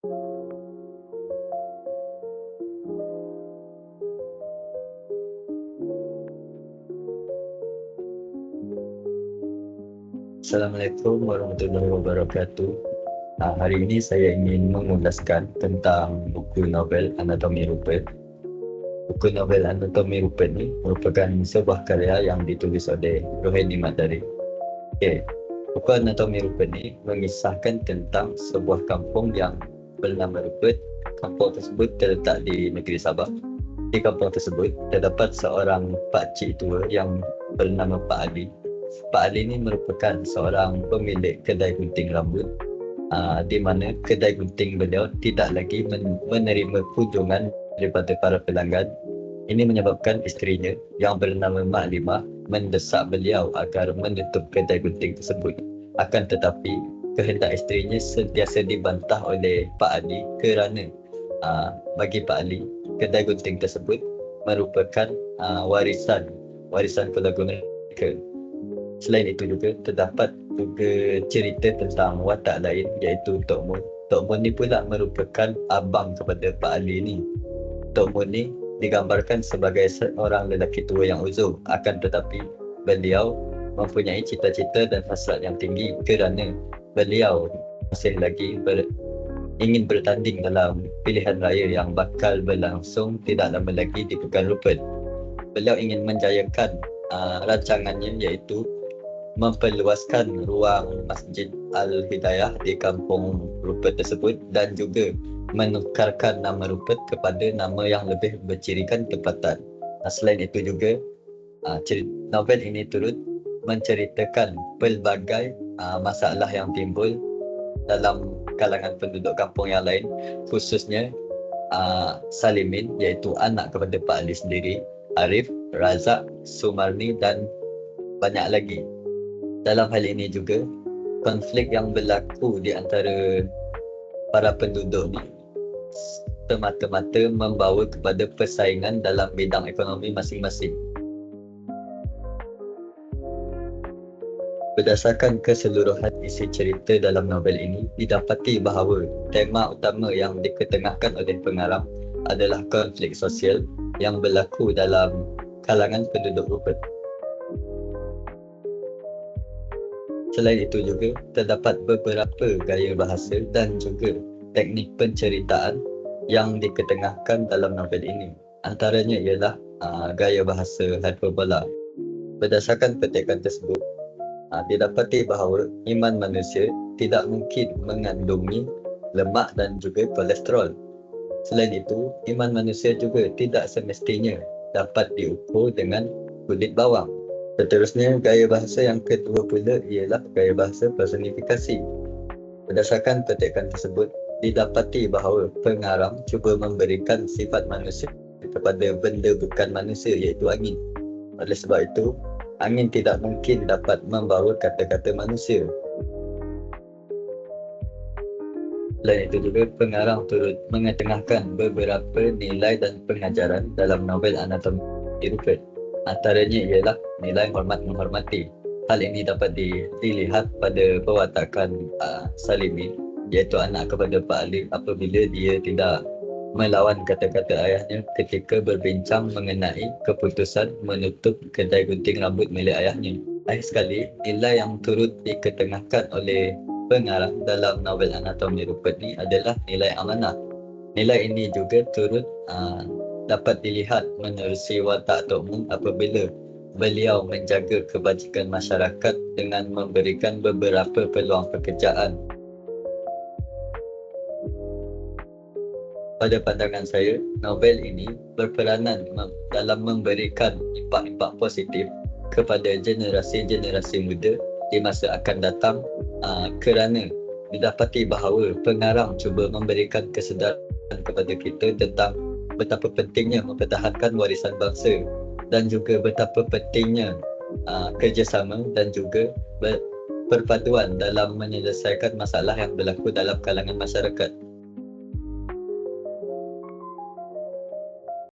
Assalamualaikum warahmatullahi wabarakatuh. Uh, hari ini saya ingin mengulaskan tentang buku novel Anatomi Rupert. Buku novel Anatomi Rupert ni merupakan sebuah karya yang ditulis oleh Rohani Madari. Okay. Buku Anatomi Rupert ni mengisahkan tentang sebuah kampung yang bernama Rupert. Kampung tersebut terletak di negeri Sabah. Di kampung tersebut terdapat seorang pakcik tua yang bernama Pak Ali Pak Ali ini merupakan seorang pemilik kedai gunting rambut uh, di mana kedai gunting beliau tidak lagi men- menerima kunjungan daripada para pelanggan. Ini menyebabkan isterinya yang bernama Mak Limah mendesak beliau agar menutup kedai gunting tersebut. Akan tetapi kehendak isterinya sentiasa dibantah oleh Pak Ali kerana uh, bagi Pak Ali kedai gunting tersebut merupakan uh, warisan warisan keluarga mereka Selain itu juga terdapat juga cerita tentang watak lain iaitu Tok Mun. Tok Mun ni pula merupakan abang kepada Pak Ali ni. Tok Mun ni digambarkan sebagai seorang lelaki tua yang uzur akan tetapi beliau mempunyai cita-cita dan hasrat yang tinggi kerana beliau masih lagi ber, ingin bertanding dalam pilihan raya yang bakal berlangsung tidak lama lagi di Pekan Rupert. Beliau ingin menjayakan uh, rancangannya iaitu memperluaskan ruang Masjid Al-Hidayah di kampung Rupert tersebut dan juga menukarkan nama Rupert kepada nama yang lebih bercirikan tempatan. Selain itu juga, ah, novel ini turut menceritakan pelbagai ah, masalah yang timbul dalam kalangan penduduk kampung yang lain khususnya ah, Salimin iaitu anak kepada Pak Ali sendiri, Arif, Razak, Sumarni dan banyak lagi dalam hal ini juga konflik yang berlaku di antara para penduduk ni semata-mata membawa kepada persaingan dalam bidang ekonomi masing-masing. Berdasarkan keseluruhan isi cerita dalam novel ini, didapati bahawa tema utama yang diketengahkan oleh pengarang adalah konflik sosial yang berlaku dalam kalangan penduduk Rupert. Selain itu juga terdapat beberapa gaya bahasa dan juga teknik penceritaan yang diketengahkan dalam novel ini. Antaranya ialah uh, gaya bahasa hyperbola. Berdasarkan petikan tersebut, uh, didapati bahawa iman manusia tidak mungkin mengandungi lemak dan juga kolesterol. Selain itu, iman manusia juga tidak semestinya dapat diukur dengan kulit bawang. Seterusnya, gaya bahasa yang kedua pula ialah gaya bahasa personifikasi. Berdasarkan petikan tersebut, didapati bahawa pengarang cuba memberikan sifat manusia kepada benda bukan manusia iaitu angin. Oleh sebab itu, angin tidak mungkin dapat membawa kata-kata manusia. Selain itu juga, pengarang turut mengetengahkan beberapa nilai dan pengajaran dalam novel Anatomi Rupert. Antaranya ialah nilai hormat menghormati. Hal ini dapat dilihat pada pewatakan uh, Salimi iaitu anak kepada Pak Ali apabila dia tidak melawan kata-kata ayahnya ketika berbincang mengenai keputusan menutup kedai gunting rambut milik ayahnya. Akhir sekali, nilai yang turut diketengahkan oleh pengarang dalam novel Anatomi Rupert ni adalah nilai amanah. Nilai ini juga turut uh, dapat dilihat menerusi watak Tok Mung apabila beliau menjaga kebajikan masyarakat dengan memberikan beberapa peluang pekerjaan. Pada pandangan saya, novel ini berperanan dalam memberikan impak-impak positif kepada generasi-generasi muda di masa akan datang uh, kerana didapati bahawa pengarang cuba memberikan kesedaran kepada kita tentang betapa pentingnya mempertahankan warisan bangsa dan juga betapa pentingnya uh, kerjasama dan juga ber- perpaduan dalam menyelesaikan masalah yang berlaku dalam kalangan masyarakat.